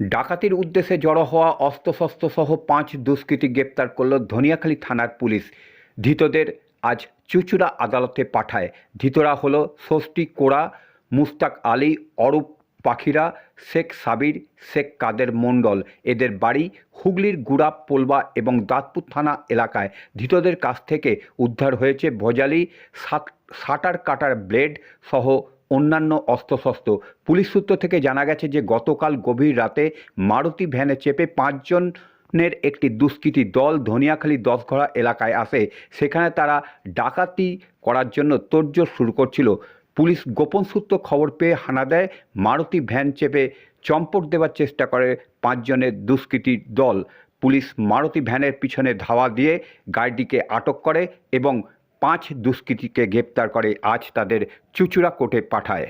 ডাকাতির উদ্দেশ্যে জড়ো হওয়া অস্ত্রশস্ত্র সহ পাঁচ দুষ্কৃতী গ্রেপ্তার করল ধনিয়াখালী থানার পুলিশ। ধৃতদের আজ চুচুড়া আদালতে পাঠায়। ধৃতরা হল ষষ্ঠী কোড়া, মুস্তাক আলী, অরূপ পাখিরা, শেখ সাবির, শেখ কাদের মণ্ডল। এদের বাড়ি হুগলির গুড়া, পোলবা এবং দাঁতপুর থানা এলাকায়। ধৃতদের কাছ থেকে উদ্ধার হয়েছে ভজালি সাটার কাটার ব্লেড সহ অন্যান্য অস্ত্রশস্ত্র। পুলিশ সূত্র থেকে জানা গেছে যে, গতকাল গভীর রাতে মারুতি ভ্যানে চেপে পাঁচজনের একটি দুষ্কৃতী দল ধনিয়াখালী দশঘড়া এলাকায় আসে। সেখানে তারা ডাকাতি করার জন্য তোড়জোড় শুরু করছিল। পুলিশ গোপন সূত্র খবর পেয়ে হানা দেয়, মারুতি ভ্যান চেপে চম্পট দেওয়ার চেষ্টা করে পাঁচজনের দুষ্কৃতীর দল। পুলিশ মারুতি ভ্যানের পিছনে ধাওয়া দিয়ে গাড়িটিকে আটক করে এবং পাঁচ দুষ্কৃতীকে গ্রেপ্তার করে আজ তাদের চুচুড়া কোর্টে পাঠায়।